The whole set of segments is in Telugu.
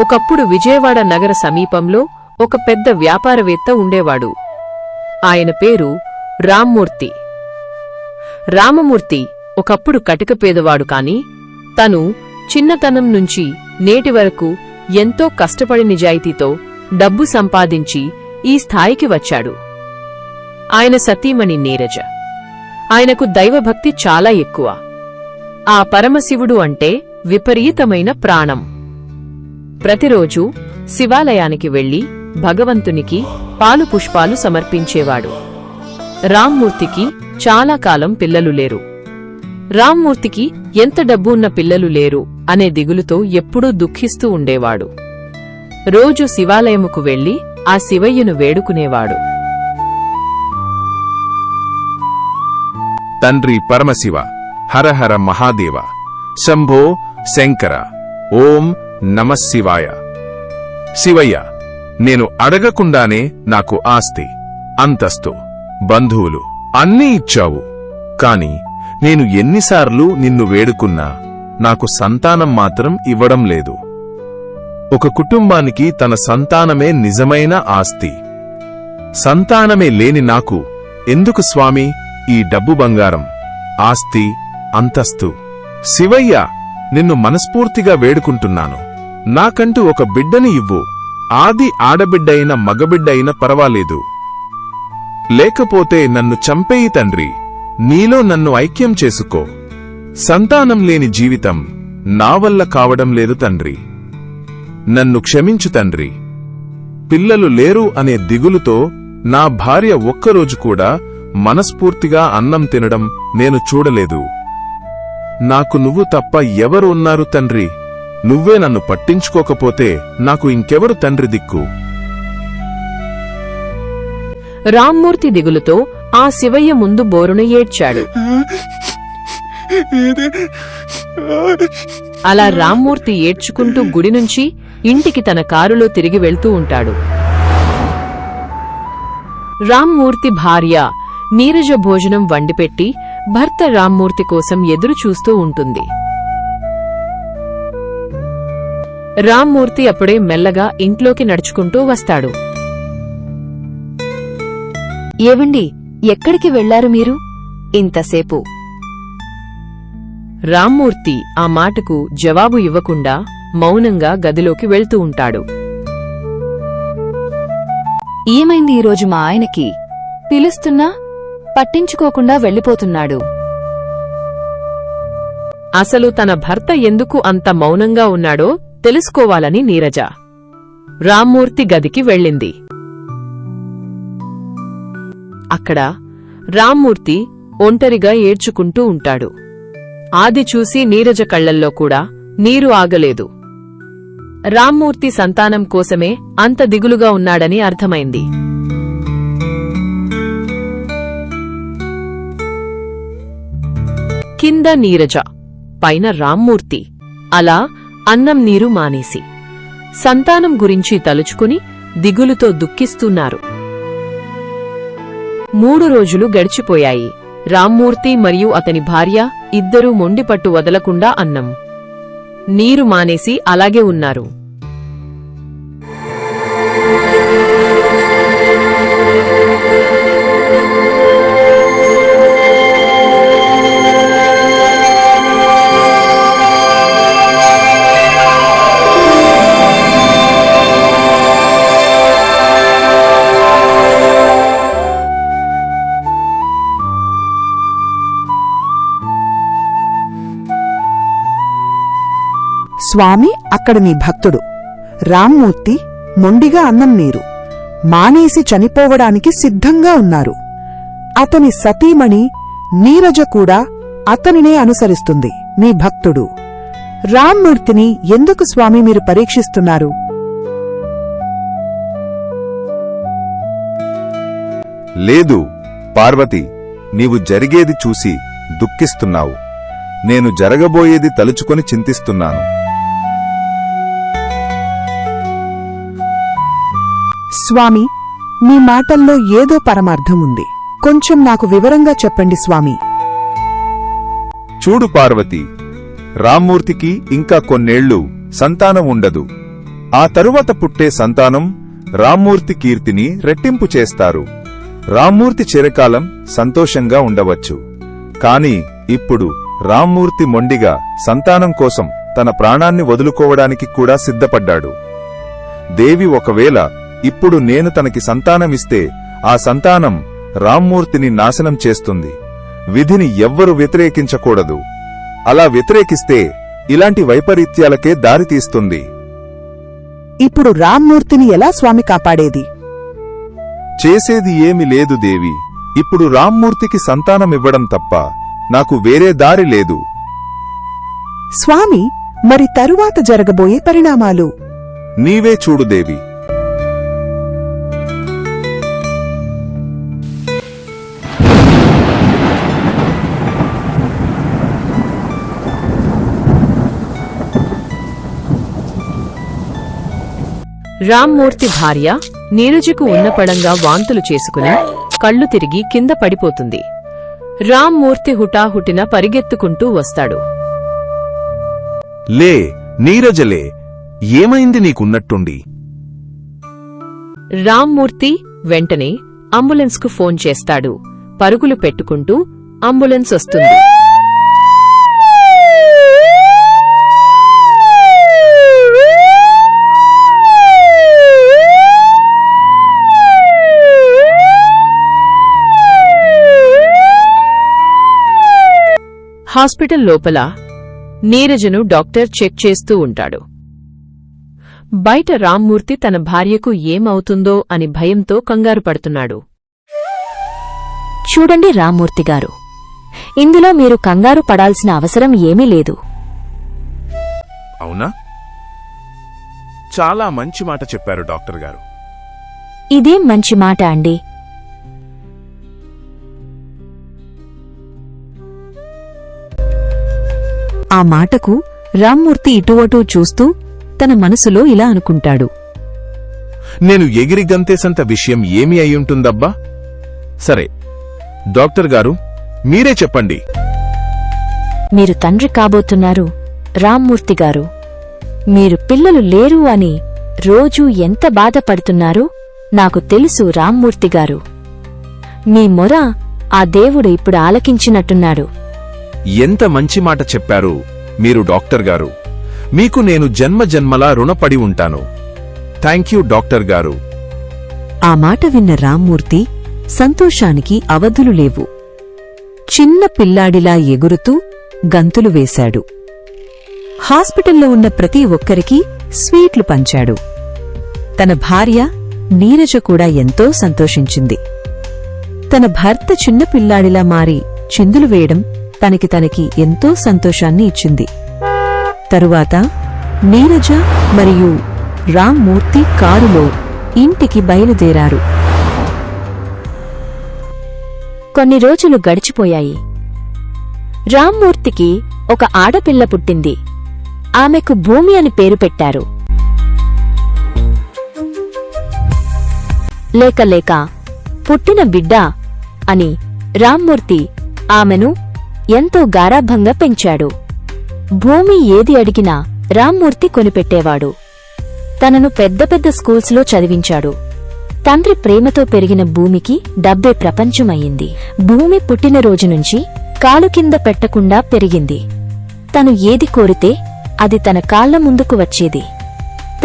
ఒకప్పుడు విజయవాడ నగర సమీపంలో ఒక పెద్ద వ్యాపారవేత్త ఉండేవాడు. ఆయన పేరు రామ్మూర్తి. రామమూర్తి ఒకప్పుడు కటిక పేదవాడు కాని తను చిన్నతనం నుంచి నేటి వరకు ఎంతో కష్టపడి నిజాయితీతో డబ్బు సంపాదించి ఈ స్థాయికి వచ్చాడు. ఆయన సతీమణి నీరజ. ఆయనకు దైవభక్తి చాలా ఎక్కువ. ఆ పరమశివుడు అంటే విపరీతమైన ప్రాణం. ప్రతిరోజు శివాలయానికి వెళ్ళి భగవంతునికి పాలు పుష్పాలు సమర్పించేవాడు. రామ్మూర్తికి చాలా కాలం పిల్లలు లేరు. రామ్మూర్తికి ఎంత డబ్బు ఉన్న పిల్లలు లేరు అనే దిగులుతో ఎప్పుడూ దుఃఖిస్తూ ఉండేవాడు. రోజు శివాలయముకు వెళ్ళి ఆ శివయ్యను వేడుకునేవాడు. తండ్రి పరమశివ హరహర మహాదేవ శంభో శంకర ఓం నమశివాయ శివయ్య నేను అడగకుండానే నాకు ఆస్తి అంతస్తు బంధువులు అన్నీ ఇచ్చావు. కాని నేను ఎన్నిసార్లు నిన్ను వేడుకున్నా నాకు సంతానం మాత్రం ఇవ్వడం లేదు. ఒక కుటుంబానికి తన సంతానమే నిజమైన ఆస్తి. సంతానమే లేని నాకు ఎందుకు స్వామి ఈ డబ్బు బంగారం ఆస్తి అంతస్తు? శివయ్య నిన్ను మనస్ఫూర్తిగా వేడుకుంటున్నాను. నాకంటూ ఒక బిడ్డని ఇవ్వు. ఆది ఆడబిడ్డైన మగబిడ్డైన పర్వాలేదు. లేకపోతే నన్ను చంపేయి తండ్రి. నీలో నన్ను ఐక్యం చేసుకో. సంతానం లేని జీవితం నా వల్ల కావడం లేదు తండ్రి. నన్ను క్షమించు తండ్రి. పిల్లలు లేరు అనే దిగులుతో నా భార్య ఒక్కరోజు కూడా మనస్ఫూర్తిగా అన్నం తినడం నేను చూడలేదు. నాకు నువ్వు తప్ప ఎవరు ఉన్నారు తండ్రి? నువ్వే నన్ను పట్టించుకోకపోతే నాకు ఇంకెవరు తండ్రి దిక్కు? రామ్మూర్తి దిగులుతో ఆ శివయ్య ముందు బోరున ఏడ్చాడు. అలా రామ్మూర్తి ఏడ్చుకుంటూ గుడి నుంచి ఇంటికి తన కారులో తిరిగి వెళ్తూ ఉంటాడు. రామ్మూర్తి భార్య నీరజ భోజనం వండిపెట్టి భర్త రామ్మూర్తి కోసం ఎదురు చూస్తూ ఉంటుంది. రామ్మూర్తి అప్పుడే మెల్లగా ఇంట్లోకి నడుచుకుంటూ వస్తాడు. ఏవండి ఎక్కడికి వెళ్ళారు మీరు? ఇంతసేపు. రామ్మూర్తి ఆ మాటకు జవాబు ఇవ్వకుండా మౌనంగా గదిలోకి వెళ్తూ ఉంటాడు. ఏమైంది ఈరోజు మా ఆయనకి? పిలుస్తున్నా? పట్టించుకోకుండా వెళ్ళిపోతున్నాడు. అసలు తన భర్త ఎందుకు అంత మౌనంగా ఉన్నాడో తెలుసుకోవాలని నీరజ. రామ్మూర్తి గదికి వెళ్ళింది. అక్కడ రామ్మూర్తి ఒంటరిగా ఏడ్చుకుంటూ ఉంటాడు. ఆది చూసి నీరజ కళ్ళల్లో కూడా నీరు ఆగలేదు. రామ్మూర్తి సంతానం కోసమే అంత దిగులుగా ఉన్నాడని అర్థమైంది. కింద నీరజ పైన రామ్మూర్తి. అలా అన్నం నీరు మానేసి సంతానం గురించి తలుచుకుని దిగులుతో దుఃఖిస్తున్నారు. మూడు రోజులు గడిచిపోయాయి. రామ్మూర్తి మరియు అతని భార్య ఇద్దరూ మొండిపట్టు వదలకుండా అన్నం నీరు మానేసి అలాగే ఉన్నారు. స్వామి అక్కడ నీ భక్తుడు. రామ్మూర్తి మొండిగా అన్నం నీరు. మానేసి చనిపోవడానికి సిద్ధంగా ఉన్నారు. అతని సతీమణి నీరజ కూడా అతనినే అనుసరిస్తుంది మీ భక్తుడు. రామ్మూర్తిని ఎందుకు స్వామి మీరు పరీక్షిస్తున్నారు? లేదు పార్వతి నీవు జరిగేది చూసి దుఃఖిస్తున్నావు. నేను జరగబోయేది తలుచుకొని చింతిస్తున్నాను. స్వామి మీ మాటల్లో ఏదో పరమార్థం ఉంది కొంచెం నాకు వివరంగా చెప్పండి స్వామి. చూడు పార్వతి రామ్మూర్తికి ఇంకా కొన్నేళ్ళు సంతానం ఉండదు. ఆ తరువాత పుట్టే సంతానం రామ్మూర్తి కీర్తిని రెట్టింపు చేస్తారు. రామ్మూర్తి చిరకాలం సంతోషంగా ఉండవచ్చు. కాని ఇప్పుడు రామ్మూర్తి మొండిగా సంతానం కోసం తన ప్రాణాన్ని వదులుకోవడానికి కూడా సిద్ధపడ్డాడు. దేవి ఒకవేళ ఇప్పుడు నేను తనకి సంతానమిస్తే ఆ సంతానం రామ్మూర్తిని నాశనం చేస్తుంది. విధిని ఎవ్వరు వ్యతిరేకించకూడదు. అలా వ్యతిరేకిస్తే ఇలాంటి వైపరీత్యాలకే దారితీస్తుంది ఇప్పుడు రామ్మూర్తిని ఎలా స్వామి కాపాడేది? చేసేది ఏమి లేదు దేవి. ఇప్పుడు రామ్మూర్తికి సంతానమివ్వడం తప్ప నాకు వేరే దారి లేదు. స్వామి మరి తరువాత జరగబోయే పరిణామాలు? నీవే చూడు దేవి. రామ్మూర్తి భార్య నీరజకు ఉన్నపడంగా వాంతులు చేసుకుని కళ్ళు తిరిగి కింద పడిపోతుంది. రామ్మూర్తి హుటాహుటిన పరిగెత్తుకుంటూ వస్తాడు. లే నీరజలే ఏమైంది నీకున్నట్టుండి? రామ్మూర్తి వెంటనే అంబులెన్స్కు ఫోన్ చేస్తాడు. పరుగులు పెట్టుకుంటూ అంబులెన్స్ వస్తుంది. హాస్పిటల్ లోపల నీరజను డాక్టర్ చెక్ చేస్తూ ఉంటాడు. బయట రామ్మూర్తి తన భార్యకు ఏమవుతుందో అని భయంతో కంగారు పడుతున్నాడు. చూడండి రామ్మూర్తి గారు ఇందులో మీరు కంగారు పడాల్సిన అవసరం ఏమీ లేదు. అవునా? చాలా మంచి మాట చెప్పారు డాక్టర్ గారు. ఇదేం మంచి మాట అండి? ఆ మాటకు రామ్మూర్తి ఇటువటూ చూస్తూ తన మనసులో ఇలా అనుకుంటాడు. నేను ఎగిరి గంతేసంత విషయం ఏమి అయ్యుంటుందబ్బా? సరే డాక్టర్ గారు మీరే చెప్పండి. మీరు తండ్రి కాబోతున్నారు రామ్మూర్తి గారు. మీరు పిల్లలు లేరు అని రోజూ ఎంత బాధపడుతున్నారో నాకు తెలుసు రామ్మూర్తి గారు. మీ మొర ఆ దేవుడు ఇప్పుడు ఆలకించినట్టున్నాడు. ఎంత మంచి మాట చెప్పారు మీరు డాక్టర్ గారు. మీకు నేను జన్మ జన్మలా రుణపడి ఉంటాను. థ్యాంక్ యూ డాక్టర్ గారు. ఆ మాట విన్న రామ్మూర్తి సంతోషానికి అవధులు లేవు. చిన్న పిల్లాడిలా ఎగురుతూ గంతులు వేశాడు. హాస్పిటల్లో ఉన్న ప్రతి ఒక్కరికి స్వీట్లు పంచాడు. తన భార్య నీరజ కూడా ఎంతో సంతోషించింది. తన భర్త చిన్న పిల్లాడిలా మారి చిందులు వేయడం తనకి తనకి ఎంతో సంతోషాన్ని ఇచ్చింది. తరువాత నీరజ మరియు రామ్మూర్తి కారులో ఇంటికి బయలుదేరారు. కొన్ని రోజులు గడిచిపోయాయి. రామ్మూర్తికి ఒక ఆడపిల్ల పుట్టింది. ఆమెకు భూమి అని పేరు పెట్టారు. లేక లేక పుట్టిన బిడ్డ అని రామ్మూర్తి ఆమెను ఎంతో గారాభంగా పెంచాడు. భూమి ఏది అడిగినా రామ్మూర్తి కొనిపెట్టేవాడు. తనను పెద్ద పెద్ద స్కూల్స్లో చదివించాడు. తండ్రి ప్రేమతో పెరిగిన భూమికి డబ్బే ప్రపంచమయ్యింది. భూమి పుట్టినరోజు నుంచి కాలు కింద పెట్టకుండా పెరిగింది. తను ఏది కోరితే అది తన కాళ్ళ ముందుకు వచ్చేది.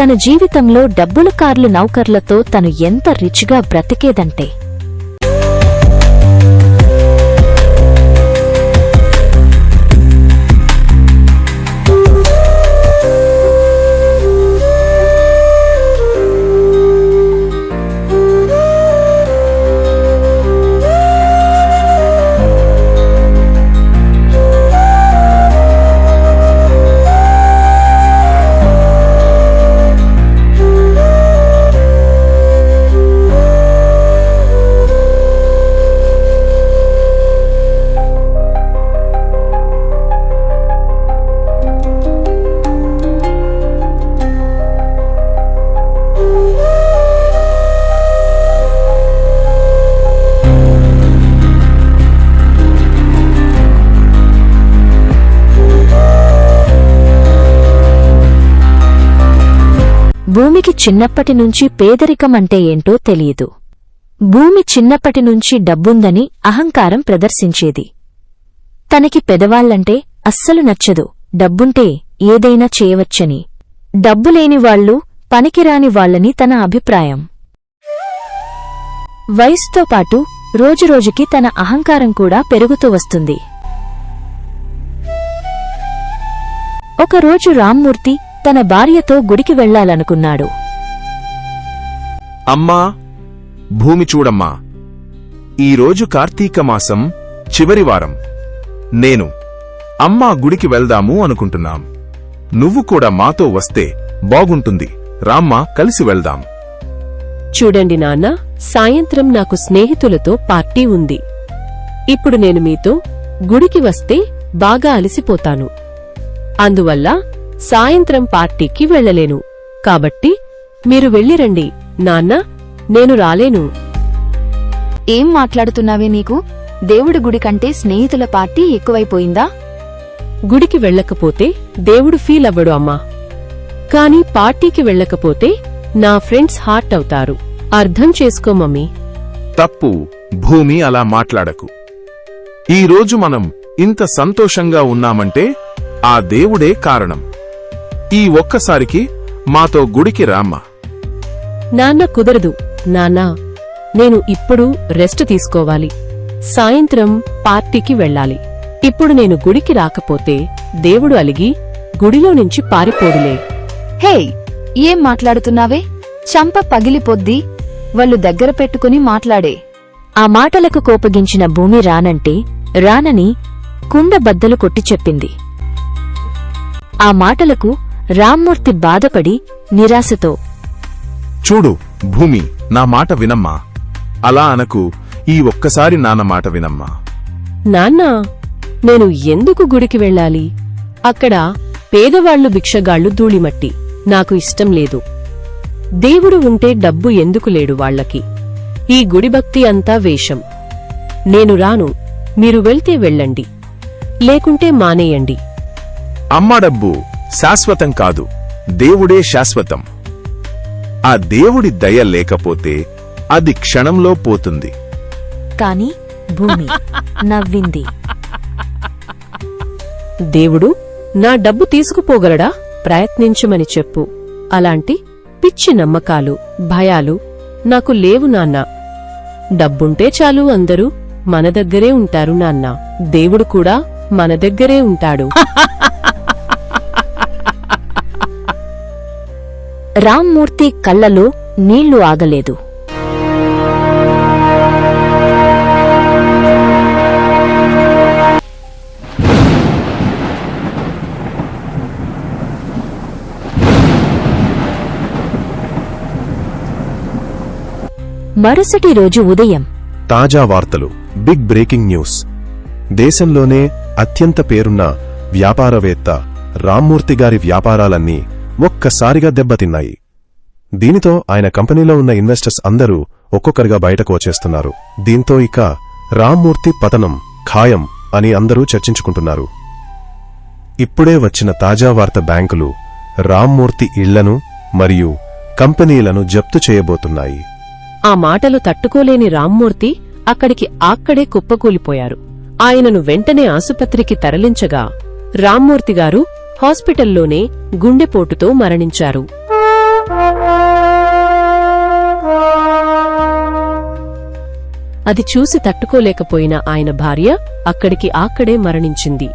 తన జీవితంలో డబ్బుల కార్లు నౌకర్లతో తను ఎంత రిచ్గా బ్రతికేదంటే చిన్నప్పటి నుంచి పేదరికం అంటే ఏంటో తెలియదు. భూమి చిన్నప్పటి నుంచి డబ్బుందని అహంకారం ప్రదర్శించేది. తనకి పెదవాళ్ళంటే అస్సలు నచ్చదు. డబ్బుంటే ఏదైనా చేయవచ్చని. డబ్బులేని వాళ్ళు పనికిరాని వాళ్ళని తన అభిప్రాయం. వయసుతో పాటు రోజురోజుకి తన అహంకారం కూడా పెరుగుతూ వస్తుంది. ఒకరోజు రామ్మూర్తి తన భార్యతో గుడికి వెళ్ళాలనుకున్నాడు అమ్మా భూమి చూడమ్మా. ఈరోజు కార్తీక మాసం చివరి వారం. నేను అమ్మా గుడికి వెళ్దాము అనుకుంటున్నాం. నువ్వు కూడా మాతో వస్తే బాగుంటుంది. రామ్మా కలిసి వెళ్దాం. చూడండి నాన్న సాయంత్రం నాకు స్నేహితులతో పార్టీ ఉంది. ఇప్పుడు నేను మీతో గుడికి వస్తే బాగా అలసిపోతాను. అందువల్ల సాయంత్రం పార్టీకి వెళ్ళలేను. కాబట్టి మీరు వెళ్ళిరండి. నాన్న నేను రాలేను. ఏం మాట్లాడుతున్నావే నీకు? దేవుడి గుడి కంటే స్నేహితుల పార్టీ ఎక్కువైపోయిందా? గుడికి వెళ్ళకపోతే దేవుడు ఫీల్ అవ్వడు అమ్మా. కాని పార్టీకి వెళ్ళకపోతే నా ఫ్రెండ్స్ హార్ట్ అవుతారు. అర్థం చేసుకో మమ్మీ. తప్పు భూమి అలా మాట్లాడకు. ఈరోజు మనం ఇంత సంతోషంగా ఉన్నామంటే ఆ దేవుడే కారణం. ఈ ఒక్కసారికి మాతో గుడికి రామ్మా. నాన్న కుదరదు. నాన్నా నేను ఇప్పుడు రెస్ట్ తీసుకోవాలి. సాయంత్రం పార్టీకి వెళ్ళాలి. ఇప్పుడు నేను గుడికి రాకపోతే దేవుడు అలిగి గుడిలో నుంచి పారిపోడులే హే ఏం మాట్లాడుతున్నావే? చంప పగిలిపోద్ది. వాళ్ళు దగ్గర పెట్టుకుని మాట్లాడే. ఆ మాటలకు కోపగించిన భూమి రానంటే రానని కుండ బద్దలు కొట్టి చెప్పింది. ఆ మాటలకు రామ్మూర్తి బాధపడి నిరాశతో చూడు భూమి నా మాట వినమ్మా. అలా అనకు ఈ ఒక్కసారి నాన్న మాట వినమ్మా. నాన్నా నేను ఎందుకు గుడికి వెళ్ళాలి? అక్కడ పేదవాళ్ళు భిక్షగాళ్ళు ధూళిమట్టి నాకు ఇష్టం లేదు. దేవుడు ఉంటే డబ్బు ఎందుకు లేడు వాళ్ళకి ఈ గుడి భక్తి అంతా వేషం. నేను రాను మీరు వెళ్తే వెళ్ళండి. లేకుంటే మానేయండి. అమ్మ డబ్బు శాశ్వతం కాదు దేవుడే శాశ్వతం. ఆ దేవుడి దయ లేకపోతే అది క్షణంలో పోతుంది. కాని భూమి నవ్వింది. దేవుడు నా డబ్బు తీసుకుపోగలడా? ప్రయత్నించమని చెప్పు. అలాంటి పిచ్చి నమ్మకాలు భయాలు నాకు లేవు నాన్నా. డబ్బుంటే చాలు అందరూ మన దగ్గరే ఉంటారు నాన్నా. దేవుడు కూడా మన దగ్గరే ఉంటాడు. రామ్మూర్తి కళ్ళలో నీళ్ళు ఆగలేదు. మరుసటి రోజు ఉదయం తాజా వార్తలు బిగ్ బ్రేకింగ్ న్యూస్. దేశంలోనే అత్యంత పేరున్న వ్యాపారవేత్త రామ్మూర్తి గారి వ్యాపారాలన్నీ ఒక్కసారిగా దెబ్బతిన్నాయి దీనితో ఆయన కంపెనీలో ఉన్న ఇన్వెస్టర్స్ అందరూ ఒక్కొక్కరిగా బయటకు వచ్చేస్తున్నారు. దీంతో ఇక రామ్మూర్తి పతనం ఖాయం అని అందరూ చర్చించుకుంటున్నారు. ఇప్పుడే వచ్చిన తాజా వార్త బ్యాంకులు రామ్మూర్తి ఇళ్ళను మరియు కంపెనీలను జప్తు చేయబోతున్నాయి. ఆ మాటలు తట్టుకోలేని రామ్మూర్తి అక్కడికి ఆక్కడే కుప్పకూలిపోయారు. ఆయనను వెంటనే ఆసుపత్రికి తరలించగా రామ్మూర్తి గారు హాస్పిటల్లోనే గుండెపోటుతో మరణించారు. అది చూసి తట్టుకోలేకపోయిన ఆయన భార్య అక్కడికి ఆక్కడే మరణించింది.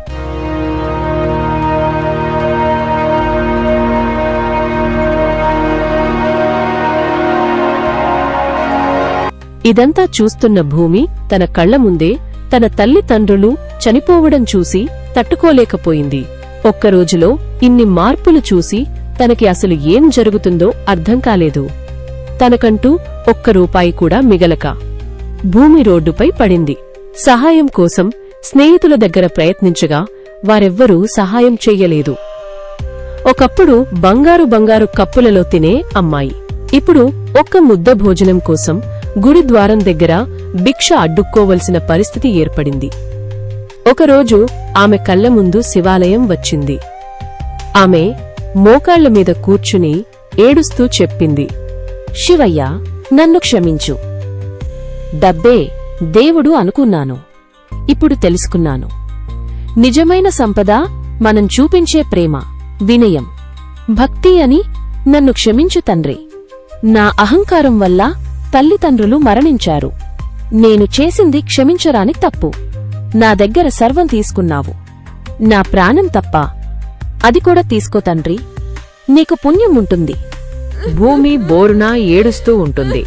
ఇదంతా చూస్తున్న భూమి తన కళ్ళ ముందే తన తల్లిదండ్రులు చనిపోవడం చూసి తట్టుకోలేకపోయింది. ఒక్కరోజులో ఇన్ని మార్పులు చూసి తనకి అసలు ఏం జరుగుతుందో అర్థం కాలేదు. తనకంటూ ఒక్క రూపాయి కూడా మిగలక భూమి రోడ్డుపై పడింది. సహాయం కోసం స్నేహితుల దగ్గర ప్రయత్నించగా వారెవ్వరూ సహాయం చెయ్యలేదు ఒకప్పుడు బంగారు బంగారు కప్పులలో తినే అమ్మాయి. ఇప్పుడు ఒక్క ముద్ద భోజనం కోసం గుడి ద్వారం దగ్గర భిక్ష అడ్డుక్కోవలసిన పరిస్థితి ఏర్పడింది. ఒకరోజు ఆమె కళ్ళ ముందు శివాలయం వచ్చింది. ఆమె మోకాళ్ళ మీద కూర్చుని ఏడుస్తూ చెప్పింది శివయ్య నన్ను క్షమించు. డబ్బే దేవుడు అనుకున్నాను. ఇప్పుడు తెలుసుకున్నాను. నిజమైన సంపద మనం చూపించే ప్రేమ వినయం. భక్తి అని నన్ను క్షమించు తండ్రి. నా అహంకారం వల్ల తల్లిదండ్రులు మరణించారు. నేను చేసింది క్షమించరాని తప్పు. నా దగ్గర సర్వం తీసుకున్నావు. నా ప్రాణం తప్ప అది కూడా తీసుకో తండ్రి. నీకు పుణ్యం ఉంటుంది. భూమి బోరున ఏడుస్తూ ఉంటుంది.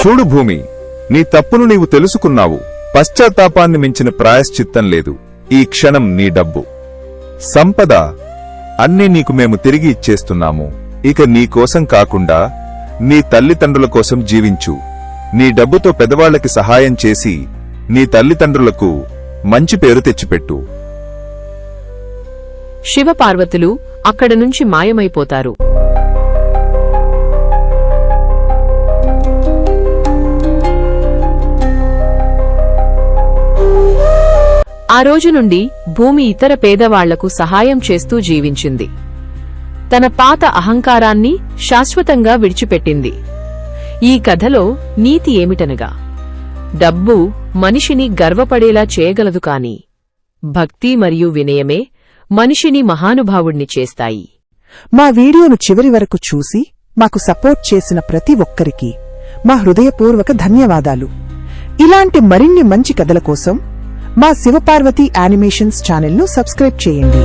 చూడు భూమి నీ తప్పును నీవు తెలుసుకున్నావు. పశ్చాత్తాపాన్ని మించిన ప్రాయశ్చిత్తం లేదు. ఈ క్షణం నీ డబ్బు. సంపద అన్నీ నీకు మేము తిరిగి ఇచ్చేస్తున్నాము. ఇక నీ కోసం కాకుండా నీ తల్లిదండ్రుల కోసం జీవించు. నీ డబ్బుతో పెదవాళ్ళకి సహాయం చేసి నీ తల్లిదండ్రులకు మంచి పేరు తెచ్చిపెట్టు. శివపార్వతులు అక్కడ నుంచి మాయమైపోతారు. ఆ రోజు నుండి భూమి ఇతర పేదవాళ్ళకు సహాయం చేస్తూ జీవించింది. తన పాత అహంకారాన్ని శాశ్వతంగా విడిచిపెట్టింది. ఈ కథలో నీతి ఏమిటనగా డబ్బు మనిషిని గర్వపడేలా చేయగలదు కాని భక్తి మరియు వినయమే మనిషిని మహానుభావుణ్ణి చేస్తాయి. మా వీడియోను చివరి వరకు చూసి మాకు సపోర్ట్ చేసిన ప్రతి ఒక్కరికి మా హృదయపూర్వక ధన్యవాదాలు. ఇలాంటి మరిన్ని మంచి కథల కోసం మా శివపార్వతి యానిమేషన్స్ ఛానల్ను సబ్స్క్రైబ్ చేయండి.